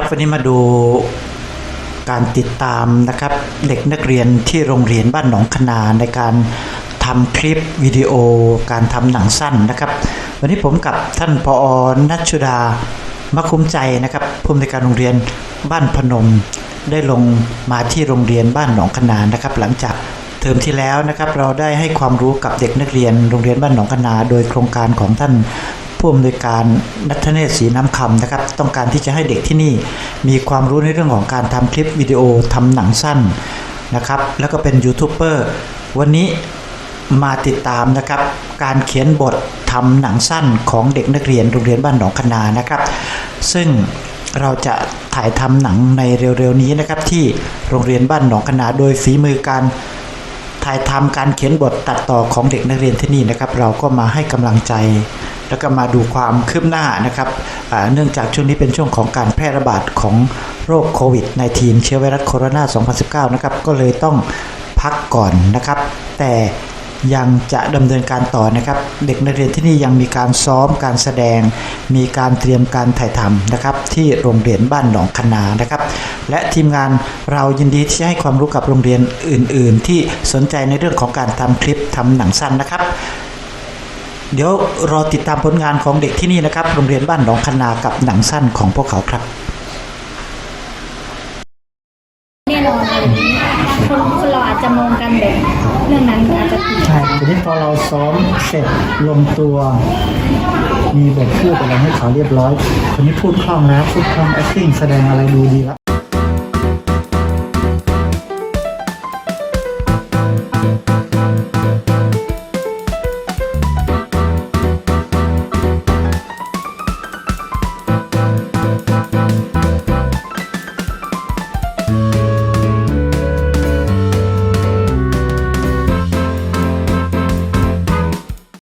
ครับวันนี้มาดูการติดตามนะครับเด็กนักเรียนที่โรงเรียนบ้านหนองคนาในการทำคลิปวิดีโอ การทำหนังสั้นนะครับ วันนี้ผมกับท่านพอนัชชุดามะคุ้มใจนะครับผู้อำนวยการโรงเรียนบ้านพนม ได้ลงมาที่โรงเรียนบ้านหนองคนานะครับ หลังจากเทอมที่แล้วนะครับเราได้ให้ความรู้กับเด็กนักเรียนโรงเรียนบ้านหนองคนา โดยโครงการของท่าน ผู้อำนวยการนัทเนศศรีน้ำคำนะครับ ต้องการที่จะให้เด็กที่นี่มีความรู้ในเรื่องของการทำคลิปวิดีโอทำหนังสั้นนะครับ แล้วก็เป็นยูทูบเบอร์วันนี้มาติดตามนะครับ การเขียนบททำหนังสั้นของเด็กนักเรียนโรงเรียนบ้านหนองคนานะครับ ซึ่งเราจะถ่ายทำหนังในเร็วๆนี้นะครับ ที่โรงเรียนบ้านหนองคนาโดยฝีมือการถ่ายทำการเขียนบทตัดต่อของเด็กนักเรียนที่นี่นะครับ เราก็มาให้กำลังใจ แล้วก็มาดูความคืบหน้านะครับเนื่องจากช่วงนี้เป็นช่วงของการแพร่ระบาดของโรคโควิด -19 เชื้อไวรัสโคโรนา 2019 นะครับ ก็เลยต้องพักก่อนนะครับ แต่ยังจะดำเนินการต่อนะครับ เด็กนักเรียนที่นี่ยังมีการซ้อมการแสดง มีการเตรียมการถ่ายทำนะครับ ที่โรงเรียนบ้านหนองคนานะครับ และทีมงานเรายินดีที่จะให้ความรู้กับโรงเรียนอื่น ๆ ที่สนใจในเรื่องของการทำคลิปทำหนังสั้นนะครับ เดี๋ยวรอติดตามผลงานของเด็กที่นี่นะครับ โรงเรียนบ้านหนองคนากับหนังสั้นของพวกเขาครับแน่นอนอะไราคนคนเราอาจจะมองกันแบบเรื่องนั้นอาจจะผิดใช่ทีนี้พอเราซ้อมเสร็จลงตัว มีบทพูดอะไรให้เขาเรียบร้อยคนนี้พูดคล่องแล้วพูดคล่อง acting แสดงอะไรดูดีแล้ว